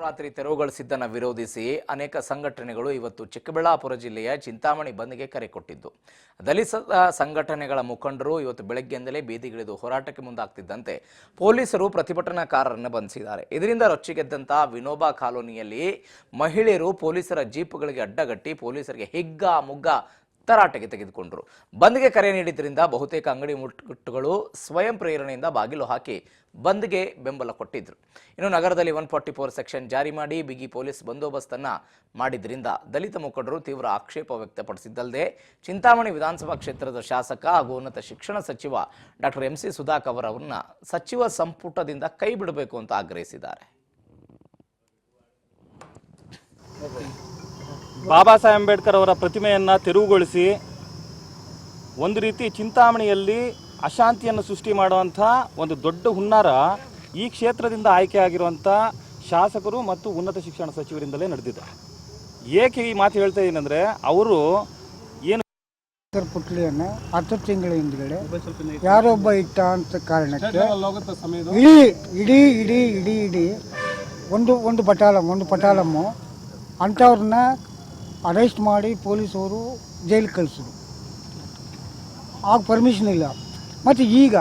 ರಾತ್ರಿ ತೆರವುಗೊಳಿಸಿದ್ದನ್ನು ವಿರೋಧಿಸಿ ಅನೇಕ ಸಂಘಟನೆಗಳು ಇವತ್ತು ಚಿಕ್ಕಬಳ್ಳಾಪುರ ಜಿಲ್ಲೆಯ ಚಿಂತಾಮಣಿ ಬಂದ್ಗೆ ಕರೆ ಕೊಟ್ಟಿದ್ದು. ದಲಿತ ಸಂಘಟನೆಗಳ ಮುಖಂಡರು ಇವತ್ತು ಬೆಳಗ್ಗೆಯಿಂದಲೇ ಬೀದಿಗಿಳಿದು ಹೋರಾಟಕ್ಕೆ ಮುಂದಾಗ್ತಿದ್ದಂತೆ ಪೊಲೀಸರು ಪ್ರತಿಭಟನಾಕಾರರನ್ನು ಬಂಧಿಸಿದ್ದಾರೆ. ಇದರಿಂದ ರೊಚ್ಚಿಗೆದ್ದಂತಹ ವಿನೋಬಾ ಕಾಲೋನಿಯಲ್ಲಿ ಮಹಿಳೆಯರು ಪೊಲೀಸರ ಜೀಪ್ಗಳಿಗೆ ಅಡ್ಡಗಟ್ಟಿ ಪೊಲೀಸರಿಗೆ ಹಿಗ್ಗ, ಮುಗ್ಗ ತರಾಟೆಗೆ ತೆಗೆದುಕೊಂಡರು. ಬಂದ್ಗೆ ಕರೆ ನೀಡಿದ್ರಿಂದ ಬಹುತೇಕ ಅಂಗಡಿ ಮುಟ್ಟುಗಳು ಸ್ವಯಂ ಪ್ರೇರಣೆಯಿಂದ ಬಾಗಿಲು ಹಾಕಿ ಬಂದ್ಗೆ ಬೆಂಬಲ ಕೊಟ್ಟಿದ್ರು. ಇನ್ನು ನಗರದಲ್ಲಿ ಒನ್ ಫಾರ್ಟಿ ಫೋರ್ ಸೆಕ್ಷನ್ ಜಾರಿ ಮಾಡಿ ಬಿಗಿ ಪೊಲೀಸ್ ಬಂದೋಬಸ್ತನ್ನ ಮಾಡಿದ್ರಿಂದ ದಲಿತ ಮುಖಂಡರು ತೀವ್ರ ಆಕ್ಷೇಪ ವ್ಯಕ್ತಪಡಿಸಿದ್ದಲ್ಲದೆ ಚಿಂತಾಮಣಿ ವಿಧಾನಸಭಾ ಕ್ಷೇತ್ರದ ಶಾಸಕ ಹಾಗೂ ಉನ್ನತ ಶಿಕ್ಷಣ ಸಚಿವ ಡಾಕ್ಟರ್ ಎಂ ಸಿ ಸುಧಾಕರ್ ಅವರವರನ್ನ ಸಚಿವ ಸಂಪುಟದಿಂದ ಕೈ ಬಿಡಬೇಕು ಅಂತ ಆಗ್ರಹಿಸಿದ್ದಾರೆ. ಬಾಬಾ ಸಾಹೇಬ್ ಅಂಬೇಡ್ಕರ್ ಅವರ ಪ್ರತಿಮೆಯನ್ನು ತೆರವುಗೊಳಿಸಿ ಒಂದು ರೀತಿ ಚಿಂತಾಮಣಿಯಲ್ಲಿ ಅಶಾಂತಿಯನ್ನು ಸೃಷ್ಟಿ ಮಾಡುವಂಥ ಒಂದು ದೊಡ್ಡ ಹುನ್ನಾರ ಈ ಕ್ಷೇತ್ರದಿಂದ ಆಯ್ಕೆಯಾಗಿರುವಂಥ ಶಾಸಕರು ಮತ್ತು ಉನ್ನತ ಶಿಕ್ಷಣ ಸಚಿವರಿಂದಲೇ ನಡೆದಿದೆ. ಏಕೆ ಈ ಮಾತು ಹೇಳ್ತಾ ಏನಂದರೆ ಅವರು ಏನು ಪುಟ್ಲಿಯನ್ನು ಹತ್ತು ತಿಂಗಳ ಹಿಂದ್ಗಡೆ ಯಾರೊಬ್ಬ ಇಟ್ಟ ಅಂತ ಕಾರಣಕ್ಕೆ ಇಡೀ ಇಡೀ ಇಡೀ ಇಡೀ ಇಡೀ ಒಂದು ಒಂದು ಪಟಾಲಮ್ ಒಂದು ಪಟಾಲಮ್ಮು ಅಂಥವ್ರನ್ನ ಅರೆಸ್ಟ್ ಮಾಡಿ ಪೊಲೀಸವರು ಜೈಲಿಗೆ ಕಳಿಸಿದ್ರು. ಆಗ ಪರ್ಮಿಷನ್ ಇಲ್ಲ. ಮತ್ತು ಈಗ